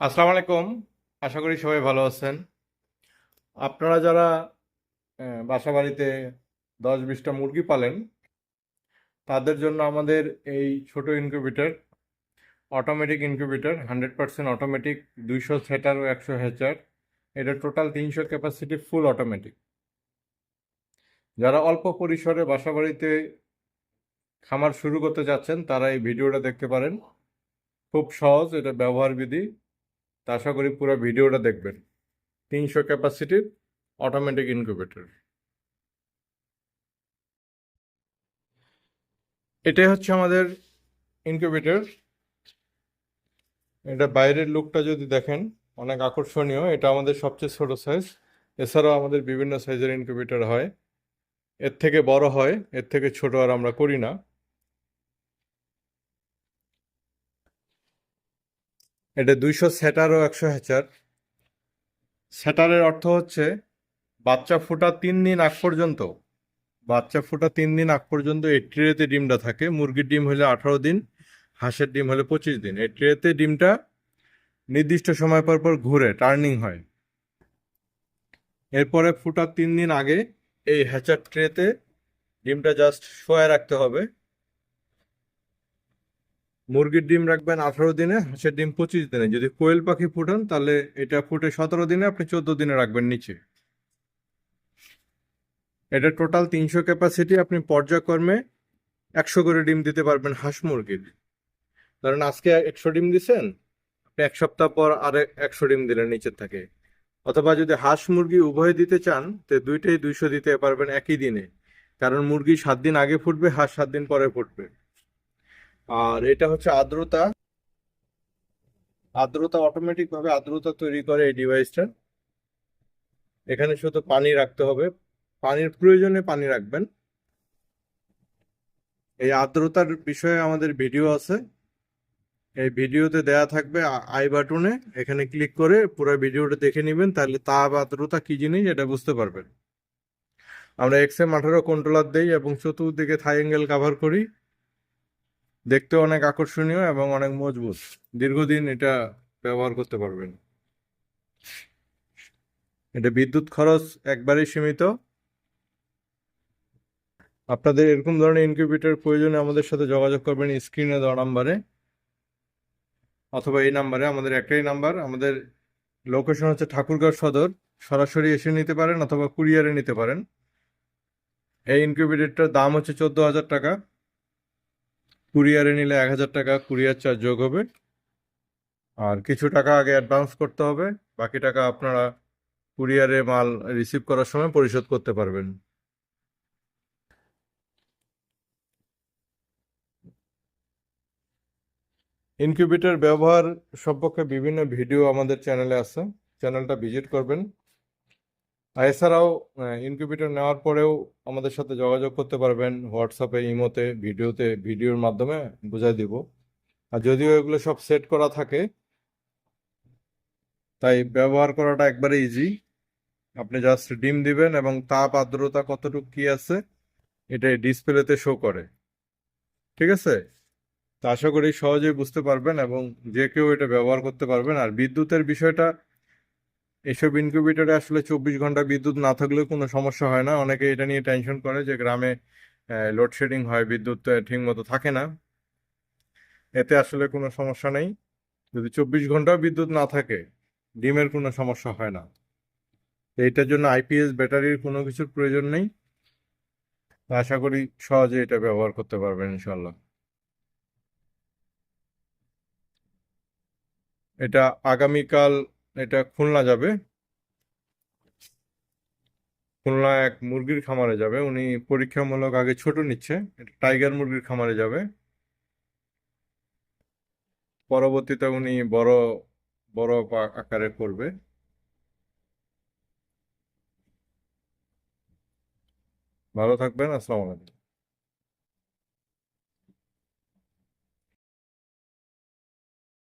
আসসালামু আলাইকুম। আশা করি সবাই ভালো আছেন। আপনারা যারা বাসা বাড়িতে দশ বিশটা মুরগি পালেন, তাদের জন্য আমাদের এই ছোট incubator automatic incubator hundred percent automatic দুইশো সেটার ও একশো হ্যাচার এটা টোটাল তিনশো ক্যাপাসিটি ফুল অটোমেটিক যারা অল্প পরিসরে বাসা বাড়িতে খামার শুরু করতে যাচ্ছেন, তারা এই ভিডিওটা দেখতে পারেন। খুব সহজ এটা ব্যবহার বিধি। তা আশা করি পুরো ভিডিওটা দেখবেন। তিনশো ক্যাপাসিটির অটোমেটিক ইনকিউবেটর এটাই হচ্ছে আমাদের ইনকিউবেটর এটা বাইরের লুকটা যদি দেখেন, অনেক আকর্ষণীয়। এটা আমাদের সবচেয়ে ছোট সাইজ এছাড়াও আমাদের বিভিন্ন সাইজের ইনকিউবেটর হয়। এর থেকে বড় হয়, এর থেকে ছোট আর আমরা করি না। এটা দুইশো সেটার ও একশো হ্যাচার সেটারের অর্থ হচ্ছে বাচ্চা ফোটা তিন দিন আগ পর্যন্ত, বাচ্চা ফোটা তিন দিন আগ পর্যন্ত এই ট্রেতে ডিমটা থাকে। মুরগির ডিম হলে আঠারো দিন, হাঁসের ডিম হলে পঁচিশ দিন। এই ট্রেতে ডিমটা নির্দিষ্ট সময় পর পর ঘুরে, টার্নিং হয়। এরপরে ফুটার তিন দিন আগে এই হ্যাচার ট্রেতে ডিমটা জাস্ট শোয়া রাখতে হবে। মুরগির ডিম রাখবেন আঠারো দিনে হাঁসের ডিম পঁচিশ দিনে। যদি কোয়েল পাখি ফুটান, তাহলে এটা ফুটে সতেরো দিনে, আপনি চোদ্দ দিনে রাখবেন নিচে। এটা টোটাল তিনশো ক্যাপাসিটি, আপনি পর্যায়ক্রমে একশো করে ডিম দিতে পারবেন হাঁস মুরগির। ধরেন আজকে একশো ডিম দিছেন, আপনি এক সপ্তাহ পর আর একশো ডিম দিলেন নিচের থেকে। অথবা যদি হাঁস মুরগি উভয় দিতে চান, তো দুইটাই দুইশো দিতে পারবেন একই দিনে। কারণ মুরগি সাত দিন আগে ফুটবে, হাঁস সাত দিন পরে ফুটবে। আর এটা হচ্ছে আর্দ্রতা। আর্দ্রতা অটোমেটিক ভাবে আর্দ্রতা তৈরি করে এই ডিভাইসটা এখানে শুধু পানি রাখতে হবে। পানির প্রয়োজনে পানি রাখবেন। এই আর্দ্রতার বিষয়ে আমাদের ভিডিও আছে। এই ভিডিওতে দেয়া থাকবে আই বাটনে এখানে ক্লিক করে পুরো ভিডিওটা দেখে নেবেন, তাহলে তাপ, আর্দ্রতা কি জিনিস এটা বুঝতে পারবেন। আমরা এক্স এক্সএম আঠারো কন্ট্রোলার দেই এবং চতুর্দিকে থাই অ্যাঙ্গেল কাভার করি। দেখতে অনেক আকর্ষণীয় এবং অনেক মজবুত। দীর্ঘদিন এটা ব্যবহার করতে পারবেন। এটা বিদ্যুৎ খরচ একবারেই সীমিত। আপনাদের এরকম ধরনের ইনকিউবেটর প্রয়োজনে আমাদের সাথে যোগাযোগ করবেন স্ক্রিনে দেওয়া নাম্বারে অথবা এই নাম্বারে, আমাদের একটাই নাম্বার। আমাদের লোকেশন হচ্ছে ঠাকুরগাঁও সদর। সরাসরি এসে নিতে পারেন অথবা কুরিয়ারে নিতে পারেন। এই ইনকিউবেটরটার দাম হচ্ছে চোদ্দ হাজার টাকা। কুরিয়ারে নিলে এক হাজার টাকা, কুরিয়ার চার্জ যোগ হবে। আর কিছু টাকা আগে অ্যাডভান্স করতে হবে। বাকি টাকা আপনারা কুরিয়ারে মাল রিসিভ করার সময় পরিশোধ করতে পারবেন। ইনকিউবেটর ব্যবহার সম্পর্কে বিভিন্ন ভিডিও আমাদের চ্যানেলে আছে। চ্যানেলটা ভিজিট করবেন। এছাড়াও ইনকিউবেটর নেওয়ার পরেও আমাদের সাথে যোগাযোগ করতে পারবেন। হোয়াটসঅ্যাপে ইমোতে, ভিডিওতে, ভিডিওর মাধ্যমে বুঝাই দিব। আর যদিও এগুলো সব সেট করা থাকে, তাই ব্যবহার করাটা একবারে ইজি আপনি জাস্ট ডিম দিবেন এবং তাপ আর্দ্রতা কতটুকু কি আছে এটা ডিসপ্লেতে শো করে। ঠিক আছে? তা আশা করি সহজেই বুঝতে পারবেন এবং যে কেউ এটা ব্যবহার করতে পারবেন। আর বিদ্যুতের বিষয়টা এসব ইনকিউবেটরে আসলে চব্বিশ ঘণ্টা বিদ্যুৎ না থাকলেও কোনো সমস্যা হয় না। অনেকে এটা নিয়ে টেনশন করে যে গ্রামে লোডশেডিং হয়, বিদ্যুৎ ঠিক মতো থাকে না। এতে আসলে কোনো সমস্যা নেই। যদি চব্বিশ ঘন্টাও বিদ্যুৎ না থাকে, ডিমের কোনো সমস্যা হয় না। তো এটার জন্য আইপিএস ব্যাটারির কোনো কিছুর প্রয়োজন নেই। আশা করি সহজে এটা ব্যবহার করতে পারবেন ইনশাল্লাহ এটা আগামীকাল এটা খুলনা যাবে। খুলনা এক মুরগির খামারে যাবে। উনি পরীক্ষামূলক আগে ছোট নিচ্ছে এটা টাইগার মুরগির খামারে যাবে। পরবর্তীতে উনি বড় বড় আকারে করবে। ভালো থাকবেন, আসসালামু আলাইকুম।